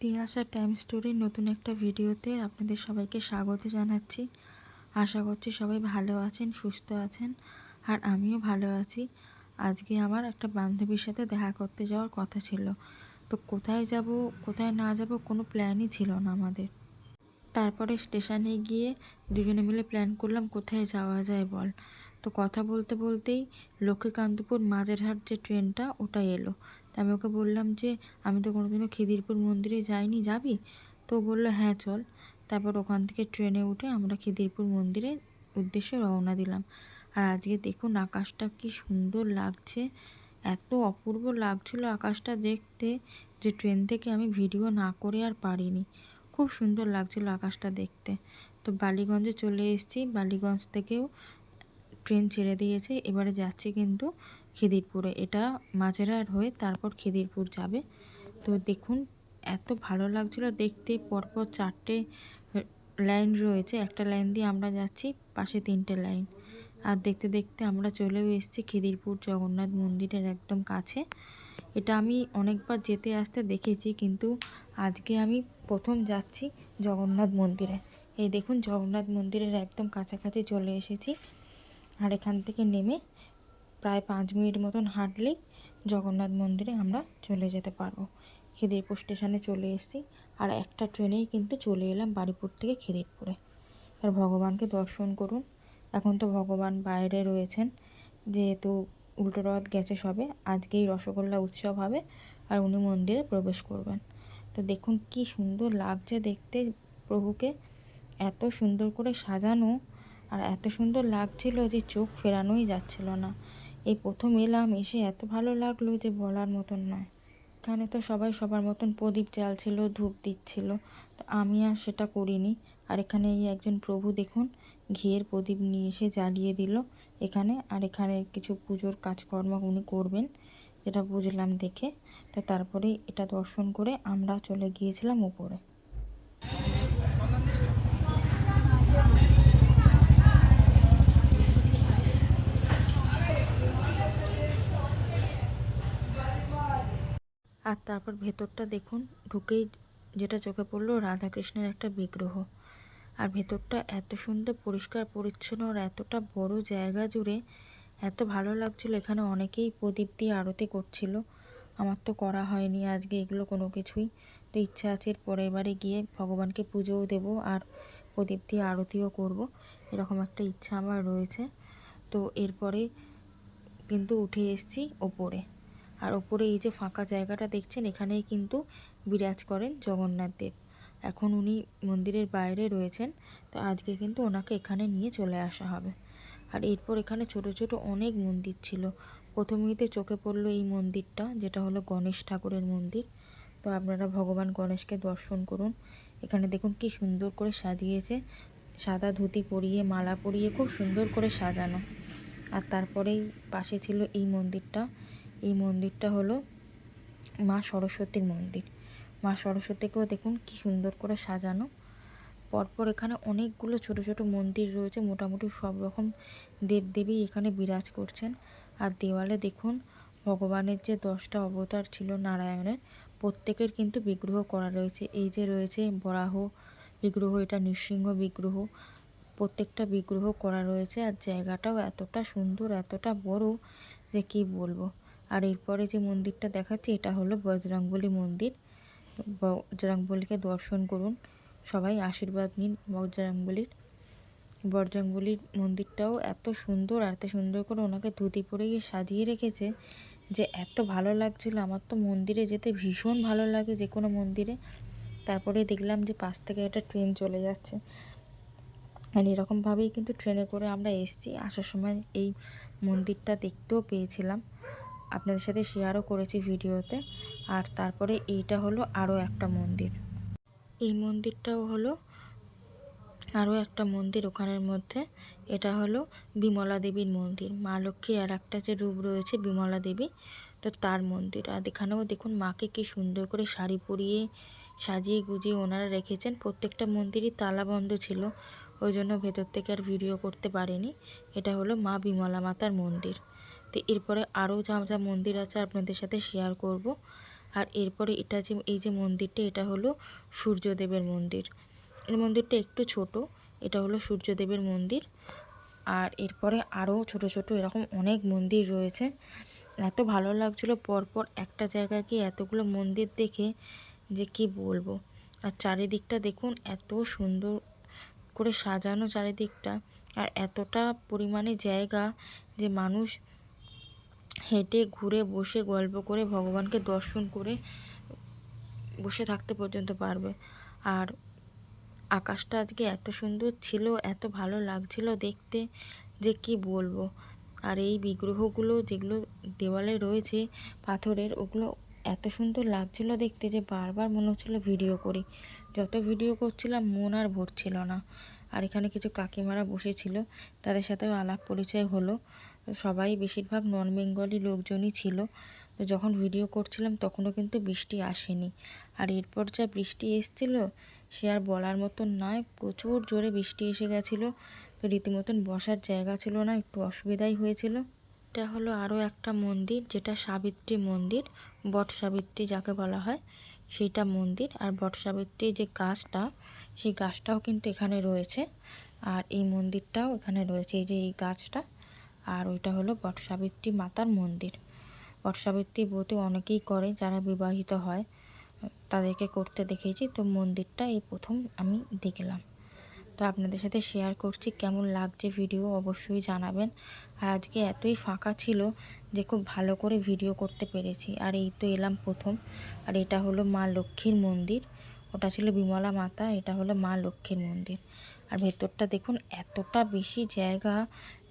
Tiyasha time স্টোরির নতুন একটা ভিডিওতে আপনাদের সবাইকে স্বাগত জানাচ্ছি। আশা করছি সবাই ভালো আছেন, সুস্থ আছেন, আর আমিও ভালো আছি। আজকে আমার একটা বান্ধবীর সাথে দেখা করতে যাওয়ার কথা ছিল। তো কোথায় যাব, কোথায় না যাব কোনো প্ল্যানই ছিল না আমাদের। তারপরে স্টেশনে গিয়ে দুজনে মিলে প্ল্যান করলাম, কোথায় যাওয়া যায় বল। তো কথা বলতে বলতেই লক্ষ্মীকান্তপুর মাঝেরহাট যে ট্রেনটা ওটা এলো। তা আমি ওকে বললাম যে, আমি তো কোনোদিনও খিদিরপুর মন্দিরে যাইনি, যাবি? তো বলল হ্যাঁ চল। তারপর ওখান থেকে ট্রেনে উঠে আমরা খিদিরপুর মন্দিরের উদ্দেশ্যে রওনা দিলাম। আর আজকে দেখুন আকাশটা কি সুন্দর লাগছে, এত অপূর্ব লাগছিল আকাশটা দেখতে যে ট্রেন থেকে আমি ভিডিও না করে আর পারিনি। খুব সুন্দর লাগছিল আকাশটা দেখতে। তো বালিগঞ্জে চলে এসেছি, বালিগঞ্জ থেকেও ট্রেন ছেড়ে দিয়েছে, এবারে যাচ্ছি কিন্তু খিদিরপুরে। এটা মাঝেরহাট হয়ে তারপর খিদিরপুর যাবে। তো দেখুন, এত ভালো লাগছিল দেখতে। পরপর চারটে লাইন রয়েছে। একটা লাইন দিয়ে আমরা যাচ্ছি, পাশে তিনটে লাইন। আর দেখতে দেখতে আমরা চলেও এসেছি খিদিরপুর জগন্নাথ মন্দিরের একদম কাছে। এটা আমি অনেকবার যেতে আসতে দেখেছি, কিন্তু আজকে আমি প্রথম যাচ্ছি জগন্নাথ মন্দিরে। এই দেখুন, জগন্নাথ মন্দিরের একদম কাছাকাছি চলে এসেছি। আর এখান থেকে নেমে প্রায় পাঁচ মিনিট মতন হাঁটলেই জগন্নাথ মন্দিরে আমরা চলে যেতে পারব। খিদিরপুর স্টেশনে চলে এসেছি আর একটা ট্রেনেই কিন্তু চলে এলাম বাড়িপুর থেকে খিদিরপুরে। আর ভগবানকে দর্শন করুন। এখন তো ভগবান বাইরে রয়েছেন, যেহেতু উল্টো রথ গেছে সবে, আজকেই রসগোল্লা উৎসব হবে আর উনি মন্দিরে প্রবেশ করবেন। তো দেখুন কি সুন্দর লাগছে দেখতে প্রভুকে। এত সুন্দর করে সাজানো আর এত সুন্দর লাগছিল যে চোখ ফেরানোই যাচ্ছিল না। এই প্রথম এলাম, এসে এত ভালো লাগল যে বলার মতন নয়। এখানে তো সবাই সবার মতন প্রদীপ জ্বালছিল, ধূপ দিচ্ছিল। তো আমি আর সেটা করিনি। আর এখানে এই একজন প্রভু দেখুন, ঘিয়ের প্রদীপ নিয়ে এসে জ্বালিয়ে দিল। এখানে আর এখানে কিছু পুজোর কাজকর্ম উনি করবেন, যেটা বুঝলাম দেখে। তো তারপরে এটা দর্শন করে আমরা চলে গিয়েছিলাম উপরে। আর তারপর ভেতরটা দেখুন, ঢুকেই যেটা চোখে পড়ল রাধাকৃষ্ণের একটা বিগ্রহ। আর ভেতরটা এত সুন্দর, পরিষ্কার, পরিচ্ছন্ন আর এতটা বড় জায়গা জুড়ে এত ভালো লাগছিল। এখানে অনেকেই প্রদীপ দিয়ে আরতি করছিল। আমার তো করা হয়নি আজকে এগুলো কোনো কিছুই। তো ইচ্ছা আছে এর পরের বারে গিয়ে ভগবানকে পুজোও দেব আর প্রদীপ দিয়ে আরতিও করব। এরকম একটা ইচ্ছা আমার রয়েছে। তো এরপরে কিন্তু উঠে এসেছি ওপরে। আর ওপরে এই যে ফাঁকা জায়গাটা দেখছেন, এখানেই কিন্তু বিরাজ করেন জগন্নাথ দেব। এখন উনি মন্দিরের বাইরে রয়েছেন, তো আজকে কিন্তু ওনাকে এখানে নিয়ে চলে আসা হবে। আর এরপর এখানে ছোট ছোট অনেক মন্দির ছিল। প্রথমেইতে চোখে পড়ল এই মন্দিরটা, যেটা হলো গণেশ ঠাকুরের মন্দির। তো আপনারা ভগবান গণেশকে দর্শন করুন। এখানে দেখুন কি সুন্দর করে সাজিয়েছে। সাদা ধুতি পরিয়ে, মালা পরিয়ে খুব সুন্দর করে সাজানো। আর তারপরেই পাশে ছিল এই মন্দিরটা। এই মন্দিরটা হলো মা সরস্বতীর মন্দির। মা সরস্বতীকেও দেখুন কি সুন্দর করে সাজানো। পরপর এখানে অনেকগুলো ছোট ছোট মন্দির রয়েছে, মোটামুটি সব রকম দেবদেবী এখানে বিরাজ করছেন। আর দেওয়ালে দেখুন ভগবানের যে দশটা অবতার ছিল নারায়ণের, প্রত্যেকের কিন্তু বিগ্রহ করা রয়েছে। এই যে রয়েছে বরাহ বিগ্রহ, এটা নৃসিংহ বিগ্রহ, প্রত্যেকটা বিগ্রহ করা রয়েছে। আর জায়গাটাও এতটা সুন্দর, এতটা বড় যে কি বলব? আর এরপরে যে মন্দিরটা দেখাচ্ছি, এটা হলো বজরংবলী মন্দির। বজরংবলীকে দর্শন করুন, সবাই আশীর্বাদ নিন বজরংবলীর। বজরংবলীর মন্দিরটাও এত সুন্দর, আর এত সুন্দর করে ওনাকে ধুতি পরে গিয়ে সাজিয়ে রেখেছে যে এত ভালো লাগছিল। আমার তো মন্দিরে যেতে ভীষণ ভালো লাগে যে কোনো মন্দিরে। তারপরে দেখলাম যে পাশ থেকে একটা ট্রেন চলে যাচ্ছে। আর এরকমভাবেই কিন্তু ট্রেনে করে আমরা এসেছি। আসার সময় এই মন্দিরটা দেখতেও পেয়েছিলাম। আপনাদের সাথে শেয়ারও করেছি ভিডিওতে। আর তারপরে এইটা হলো আরও একটা মন্দির। এই মন্দিরটাও হলো আরও একটা মন্দির ওখানের মধ্যে। এটা হলো বিমলা দেবীর মন্দির। মা লক্ষ্মীর আর একটা যে রূপ রয়েছে বিমলা দেবী, তো তার মন্দির। আর এখানেও দেখুন মাকে কি সুন্দর করে শাড়ি পরিয়ে সাজিয়ে গুজিয়ে ওনারা রেখেছেন। প্রত্যেকটা মন্দিরই তালা বন্ধ ছিল, ওই জন্য ভেতর থেকে আর ভিডিও করতে পারিনি। এটা হলো মা বিমলা মাতার মন্দির। তো এরপরে আরও যা যা মন্দির আছে আপনাদের সাথে শেয়ার করব। আর এরপরে এটা যে, এই যে মন্দিরটা, এটা হলো সূর্যদেবের মন্দির। এই মন্দিরটা একটু ছোট, এটা হলো সূর্যদেবের মন্দির। আর এরপরে আরও ছোট ছোট এরকম অনেক মন্দির রয়েছে। এত ভালো লাগছিল পরপর একটা জায়গায় গিয়ে এতগুলো মন্দির দেখে যে কি বলব। আর চারিদিকটা দেখুন, এত সুন্দর করে সাজানো চারিদিকটা। আর এতটা পরিমাণে জায়গা যে মানুষ হেঁটে ঘুরে বসে গল্প করে ভগবানকে দর্শন করে বসে থাকতে পর্যন্ত পারবে। আর আকাশটা আজকে এত সুন্দর ছিল, এত ভালো লাগছিল দেখতে যে কি বলব। আর এই বিগ্রহগুলো যেগুলো দেওয়ালে রয়েছে, পাথরের, ওগুলো এত সুন্দর লাগছিল দেখতে যে বারবার মনে হচ্ছিল ভিডিও করি। যত ভিডিও করছিলাম মন আর ভরছিল না। আর এখানে কিছু কাকিমারা বসেছিল, তাদের সাথেও আলাপ পরিচয় হলো। সবাই বেশিরভাগ নন বেঙ্গলি লোকজনই ছিল। তো যখন ভিডিও করছিলাম, তখনও কিন্তু বৃষ্টি আসেনি। আর এরপর যা বৃষ্টি এসছিল, সে আর বলার মতন নয়। প্রচুর জোরে বৃষ্টি এসে গেছিল। তো রীতিমতন বসার জায়গা ছিল না, একটু অসুবিধাই হয়েছিল। এটা হলো আরও একটা মন্দির, যেটা সাবিত্রী মন্দির, বট সাবিত্রী যাকে বলা হয়, সেইটা মন্দির। আর বট সাবিত্রীর যে গাছটা, সেই গাছটাও কিন্তু এখানে রয়েছে। আর এই মন্দিরটাও এখানে রয়েছে। এই যে এই গাছটা আর ওইটা হলো বট সাবিত্রী মাতার মন্দির। বট সাবিত্রী ব্রত অনেকেই করে যারা বিবাহিত হয়, তাদেরকে করতে দেখেছি। তো মন্দিরটা এই প্রথম আমি দেখলাম। তো আপনাদের সাথে শেয়ার করছি কেমন লাগছে ভিডিও অবশ্যই জানাবেন। আর আজকে এতই ফাঁকা ছিল যে খুব ভালো করে ভিডিও করতে পেরেছি। আর এই তো এলাম প্রথম। আর এটা হলো মা লক্ষ্মীর মন্দির। ওটা ছিল বিমলা মাতা, এটা হলো মা লক্ষ্মীর মন্দির। আর ভেতরটা দেখুন, এতটা বেশি জায়গা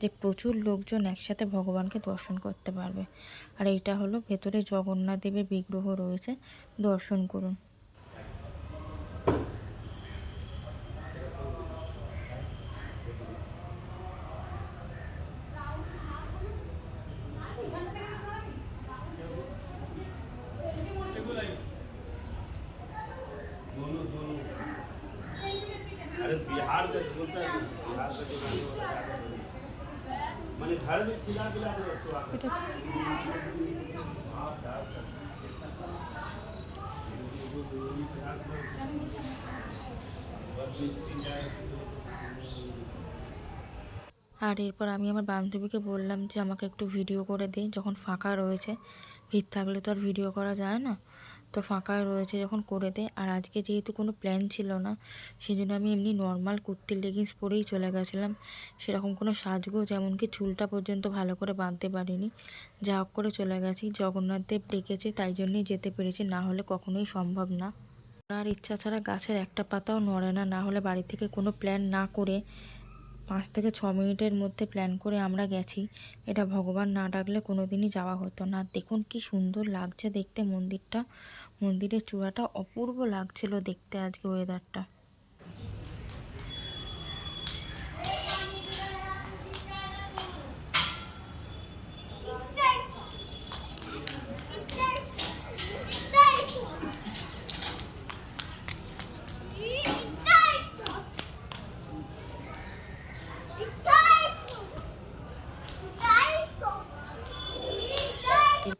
যে প্রচুর লোকজন একসাথে ভগবানকে দর্শন করতে পারবে। আর এটা হলো ভেতরে জগন্নাথ দেবের বিগ্রহ রয়েছে, দর্শন করুন। আর এরপর আমি আমার বান্ধবীকে বললাম যে, আমাকে একটু ভিডিও করে দিই যখন ফাঁকা রয়েছে, ভিড় থাকলে তো আর ভিডিও করা যায় না। তো ফাঁকা রয়েছে যখন করে দেয়। আর আজকে যেহেতু কোনো প্ল্যান ছিল না সেই জন্য আমি এমনি নর্মাল কুর্তি লেগিংস পরেই চলে গেছিলাম। সেরকম কোনো সাজগোজ এমনকি চুলটা পর্যন্ত ভালো করে বাঁধতে পারিনি। যা হোক করে চলে গেছি। জগন্নাথদেব ডেকেছে, তাই জন্যই যেতে পেরেছি। না হলে কখনোই সম্ভব না। আর ইচ্ছা ছাড়া গাছের একটা পাতাও নড়ে না। না হলে বাড়ি থেকে কোনো প্ল্যান না করে পাঁচ থেকে ছ মিনিটের মধ্যে প্ল্যান করে আমরা গেছি। এটা ভগবান না ডাকলে কোনো দিনই যাওয়া হতো না। দেখুন কি সুন্দর লাগছে দেখতে। মন্দিরটা, মন্দিরের চূড়াটা অপূর্ব লাগছিল দেখতে আজকে ওয়েদারটা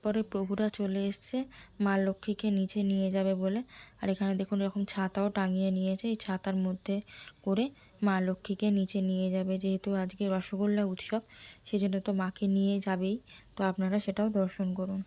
এরপরে প্রভুরা চলে এসছে, মা লক্ষ্মীকে নিচে নিয়ে যাবে বলে। আর এখানে দেখুন এরকম ছাতাও টাঙিয়ে নিয়েছে, এই ছাতার মধ্যে করে মা লক্ষ্মীকে নিচে নিয়ে যাবে। যেহেতু আজকে রসগোল্লা উৎসব, সেজন্য তো মাকে নিয়ে যাবেই। তো আপনারা সেটাও দর্শন করুন।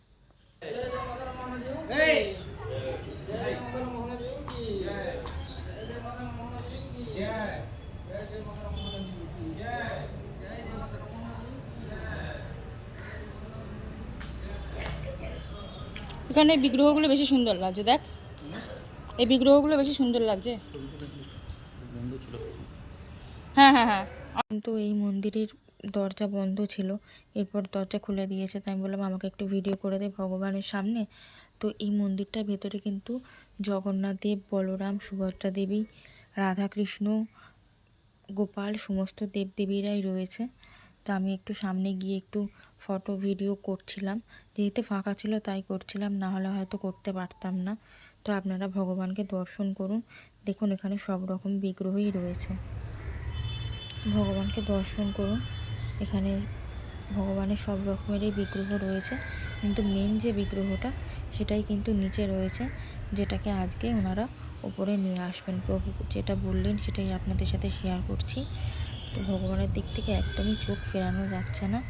এখানে বিগ্রহগুলো বেশি সুন্দর লাগছে, দেখ। এই বিগ্রহগুলো বেশি সুন্দর লাগছে। হ্যাঁ হ্যাঁ হ্যাঁ। কিন্তু এই মন্দিরের দরজা বন্ধ ছিল, এরপর দরজা খুলে দিয়েছে, তাই আমি বললাম আমাকে একটু ভিডিও করে দে ভগবানের সামনে। তো এই মন্দিরটার ভেতরে কিন্তু জগন্নাথ দেব, বলরাম, সুভদ্রা দেবী, রাধাকৃষ্ণ, গোপাল, সমস্ত দেবদেবীরাই রয়েছে। তো আমি একটু সামনে গিয়ে একটু ফটো, ভিডিও করছিলাম। যেহেতু ফাঁকা ছিল তাই করছিলাম, না হলে হয়তো করতে পারতাম না। তো আপনারা ভগবানকে দর্শন করুন। দেখুন, এখানে সব রকম বিগ্রহই রয়েছে। ভগবানকে দর্শন করুন। এখানে ভগবানের সব রকমেরই বিগ্রহ রয়েছে। কিন্তু মেন যে বিগ্রহটা, সেটাই কিন্তু নিচে রয়েছে। যেটাকে আজকে ওনারা ওপরে নিয়ে আসবেন। প্রভু যেটা বললেন, সেটাই আপনাদের সাথে শেয়ার করছি। তো ভগবানের দিক থেকে একদমই চোখ ফেরানো যাচ্ছে না।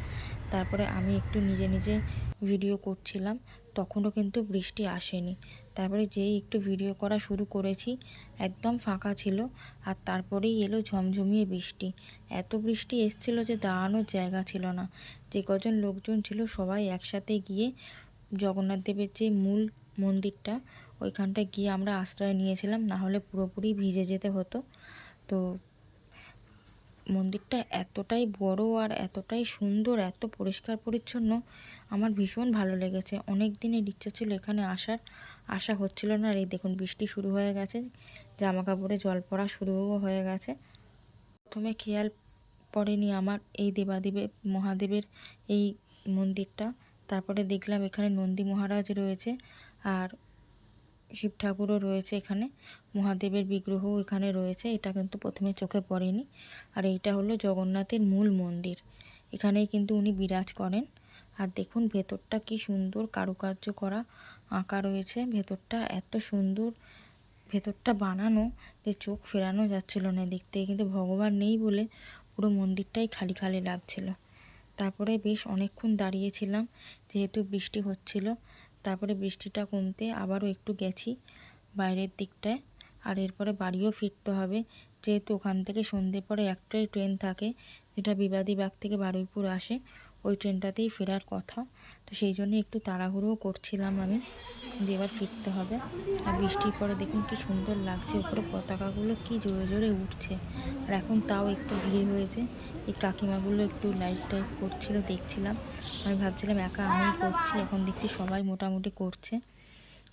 তারপরে আমি একটু নিজে নিজে ভিডিও করছিলাম, তখনও কিন্তু বৃষ্টি আসেনি। তারপরে যেই একটু ভিডিও করা শুরু করেছি, একদম ফাঁকা ছিল আর তারপরেই এলো ঝমঝমিয়ে বৃষ্টি। এত বৃষ্টি এসছিল যে দাঁড়ানোর জায়গা ছিল না। যে কজন লোকজন ছিল সবাই একসাথে গিয়ে জগন্নাথ দেবের যে মূল মন্দিরটা, ওইখানটায় গিয়ে আমরা আশ্রয় নিয়েছিলাম না হলে পুরোপুরি ভিজে যেতে হতো। তো মন্দিরটা এতটাই বড় আর এতটাই সুন্দর, এত পরিষ্কার পরিচ্ছন্ন, আমার ভীষণ ভালো লেগেছে। অনেক দিনের ইচ্ছা ছিল এখানে আসার, আশা হচ্ছিল না। আর এই দেখুন, বৃষ্টি শুরু হয়ে গেছে জামা কাপড়ে জল পড়া শুরুও হয়ে গেছে। প্রথমে খেয়াল পড়েনি আমার এই দেবাদেবের মহাদেবের এই মন্দিরটা। তারপরে দেখলাম এখানে নন্দী মহারাজ রয়েছে। আর শিব ঠাকুরও রয়েছে এখানে। মহাদেবের বিগ্রহও এখানে রয়েছে, এটা কিন্তু প্রথমে চোখে পড়েনি। আর এইটা হলো জগন্নাথের মূল মন্দির। এখানেই কিন্তু উনি বিরাজ করেন। আর দেখুন ভেতরটা কি সুন্দর কারুকার্য করা আঁকা রয়েছে। ভেতরটা এত সুন্দর, ভেতরটা বানানো যে চোখ ফেরানো যাচ্ছিল না। দেখতে কিন্তু ভগবান নেই বলে পুরো মন্দিরটাই খালি খালি লাগছিল। তারপরে বেশ অনেকক্ষণ দাঁড়িয়েছিলাম, যেহেতু বৃষ্টি হচ্ছিল। তারপরে বৃষ্টিটা কমতে আবারও একটু গেছি বাইরের দিকটায়। আর এরপরে বাড়িও ফিরতে হবে। যেহেতু ওখান থেকে সন্ধ্যের পরে একটাই ট্রেন থাকে, যেটা বিবাদীবাগ থেকে বারুইপুর আসে। ওই ট্রেনটাতেই ফেরার কথা। তো সেই জন্য একটু তাড়াহুড়োও করছিলাম আমি যে এবার ফিরতে হবে। আর বৃষ্টির পরে দেখুন কি সুন্দর লাগছে উপরে পতাকাগুলো কি জোরে জোরে উঠছে। আর এখন তাও একটু ভিড় হয়েছে। এই কাকিমাগুলো একটু লাইভ টাইপ করছিল, দেখছিলাম। আমি ভাবছিলাম একা আমি করছি, এখন দেখছি সবাই মোটামুটি করছে।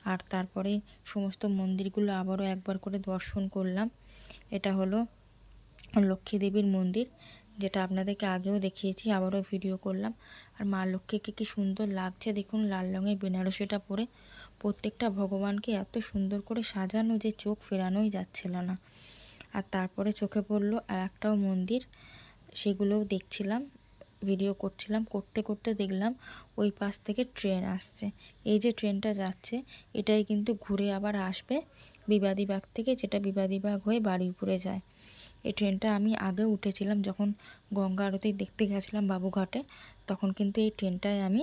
আর তারপরে সমস্ত মন্দিরগুলো আবারও একবার করে দর্শন করলাম। এটা হলো লক্ষ্মী দেবীর মন্দির। যেটা আপনাদেরকে আগেও দেখিয়েছি, আবারও ভিডিও করলাম। আর মা লক্ষ্মীকে কি সুন্দর লাগছে দেখুন, লাল রঙের বেনারসিটা পরে। প্রত্যেকটা ভগবানকে এত সুন্দর করে সাজানো যে চোখ ফেরানোই যাচ্ছিল না। আর তারপরে চোখে পড়ল আর একটাও মন্দির, সেগুলোও দেখছিলাম ভিডিও করছিলাম, করতে করতে দেখলাম ওই পাশ থেকে ট্রেন আসছে। এই যে ট্রেনটা যাচ্ছে, এটাই কিন্তু ঘুরে আবার আসবে বিবাদীবাগ থেকে, যেটা বিবাদীবাগ হয়ে বারুইপুরে যায়। এই ট্রেনটা আমি আগে উঠেছিলাম যখন গঙ্গা আরতি দেখতে গেছিলাম বাবুঘাটে, তখন কিন্তু এই ট্রেনটায় আমি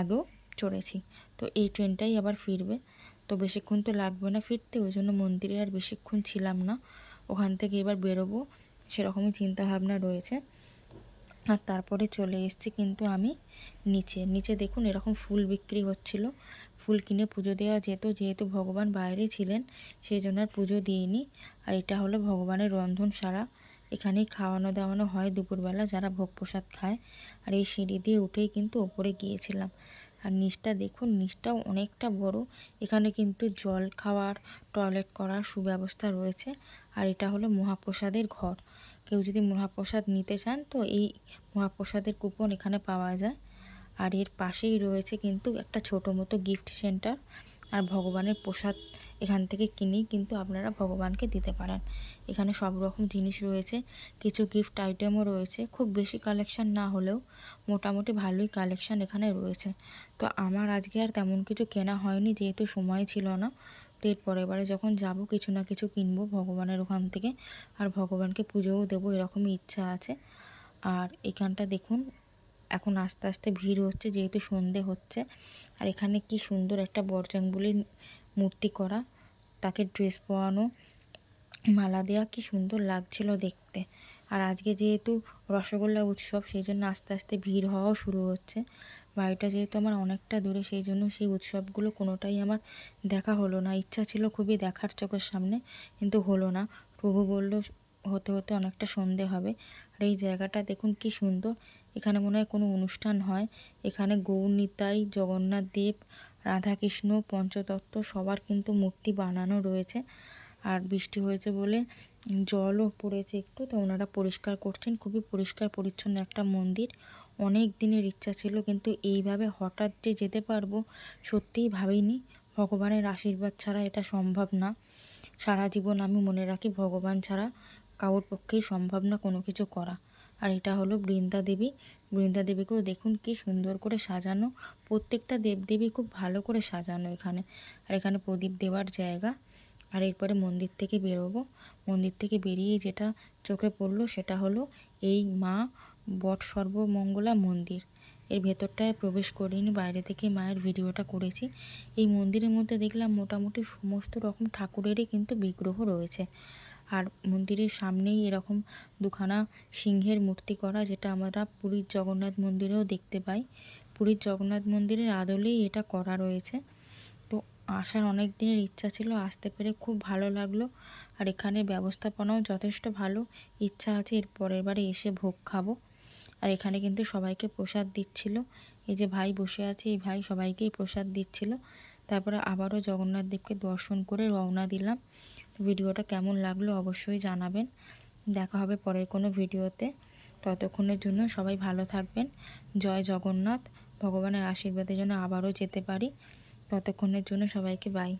আগেও চড়েছি। তো এই ট্রেনটাই আবার ফিরবে। তো বেশিক্ষণ তো লাগবে না ফিরতে, ওই জন্য মন্দিরে আর বেশিক্ষণ ছিলাম না। ওখান থেকে এবার বেরোবো, সেরকমই চিন্তাভাবনা রয়েছে। আর তারপরে চলে এসেছি কিন্তু আমি নিচে। নিচে দেখুন এরকম ফুল বিক্রি হচ্ছিল। ফুল কিনে পুজো দেওয়া যেত, যেহেতু ভগবান বাইরে ছিলেন সেই জন্য আর পুজো দিইনি। আর এটা হলো ভগবানের রন্ধনশালা এখানেই খাওয়ানো দাওয়ানো হয় দুপুরবেলা যারা ভোগ প্রসাদ খায়। আর এই সিঁড়ি দিয়ে উঠেই কিন্তু ওপরে গিয়েছিলাম। আর নিচটা দেখুন, নিচটাও অনেকটা বড়। এখানে কিন্তু জল খাওয়ার, টয়লেট করার সুব্যবস্থা রয়েছে। আর এটা হলো মহাপ্রসাদের ঘর। কেউ যদি মহাপ্রসাদ নিতে চান, তো এই মহাপ্রসাদের কুপন এখানে পাওয়া যায়। আর এর পাশেই রয়েছে কিন্তু একটা ছোটো মতো গিফট সেন্টার আর ভগবানের প্রসাদ এখান থেকে কিনেই কিন্তু আপনারা ভগবানকে দিতে পারেন। এখানে সব রকম জিনিস রয়েছে, কিছু গিফট আইটেমও রয়েছে। খুব বেশি কালেকশন না হলেও মোটামুটি ভালোই কালেকশন এখানে রয়েছে। তো আমার আজকে আর তেমন কিছু কেনা হয়নি, যেহেতু সময় ছিল না তো এর পরের বারে যখন যাব, কিছু না কিছু কিনবো ভগবানের ওখান থেকে। আর ভগবানকে পুজোও দেবো, এরকমই ইচ্ছা আছে। আর এখানটা দেখুন, এখন আস্তে আস্তে ভিড় হচ্ছে, যেহেতু সন্ধে হচ্ছে। আর এখানে কি সুন্দর একটা বরজাঙ্গুলির মূর্তি করা, তাকে ড্রেস পরানো, মালা দেওয়া কি সুন্দর লাগছিল দেখতে। আর আজকে যেহেতু রসগোল্লা উৎসব, সেই জন্য আস্তে আস্তে ভিড় হওয়াও শুরু হচ্ছে। বাড়িটা যেহেতু আমার অনেকটা দূরে, সেই জন্য সেই উৎসবগুলো কোনোটাই আমার দেখা হলো না। ইচ্ছা ছিল খুবই দেখার চোখের সামনে, কিন্তু হলো না। প্রভু বলল, হতে হতে অনেকটা সন্ধে হবে। আর এই জায়গাটা দেখুন কি সুন্দর। এখানে মনে হয় কোনো অনুষ্ঠান হয়। এখানে গৌর নিতাই জগন্নাথ দেব, রাধাকৃষ্ণ, পঞ্চতত্ত্ব সবার কিন্তু মূর্তি বানানো রয়েছে। আর বৃষ্টি হয়েছে বলে জলও পড়েছে একটু, তো ওনারা পরিষ্কার করছেন। খুবই পরিষ্কার পরিচ্ছন্ন একটা মন্দির। অনেক দিনের ইচ্ছা ছিল, কিন্তু এইভাবে হঠাৎ যে যেতে পারব সত্যিই ভাবিনি। ভগবানের আশীর্বাদ ছাড়া এটা সম্ভব না। সারা জীবন আমি মনে রাখি ভগবান ছাড়া কারোর পক্ষেই সম্ভব না কোনো কিছু করা। আর এটা হলো বৃন্দা দেবী। বৃন্দা দেবীকেও দেখুন কি সুন্দর করে সাজানো। প্রত্যেকটা দেবদেবী খুব ভালো করে সাজানো এখানে। আর এখানে প্রদীপ দেওয়ার জায়গা। আর এরপরে মন্দির থেকে বেরোবো। মন্দির থেকে বেরিয়ে যেটা চোখে পড়ল সেটা হলো এই মা বট সর্বমঙ্গলা মন্দির। এর ভেতরটায় প্রবেশ করিনি, বাইরে থেকে মায়ের ভিডিওটা করেছি। এই মন্দিরের মধ্যে দেখলাম মোটামুটি সমস্ত রকম ঠাকুরেরই কিন্তু বিগ্রহ রয়েছে। আর মন্দিরের সামনেই এরকম দুখানা সিংহের মূর্তি করা, যেটা আমরা পুরীর জগন্নাথ মন্দিরেও দেখতে পাই। পুরীর জগন্নাথ মন্দিরের আদলেই এটা করা রয়েছে। তো আসার অনেক দিনের ইচ্ছা ছিল, আসতে পেরে খুব ভালো লাগল। আর এখানে ব্যবস্থাপনাও যথেষ্ট ভালো, ইচ্ছা আছে। এর পরের বারে এসে ভোগ খাব। আর এখানে কিন্তু সবাইকে প্রসাদ দিচ্ছিল। এই যে ভাই বসে আছে, এই ভাই সবাইকেই প্রসাদ দিচ্ছিল। তারপরে আবারও জগন্নাথ দেবকে দর্শন করে রওনা দিলাম। ভিডিওটা কেমন লাগল অবশ্যই জানাবেন। দেখা হবে পরের কোনো ভিডিওতে। ততক্ষণের জন্য সবাই ভালো থাকবেন। জয় জগন্নাথ। ভগবানের আশীর্বাদের জন্য আবারও যেতে পারি। ততক্ষণের জন্য সবাইকে বাই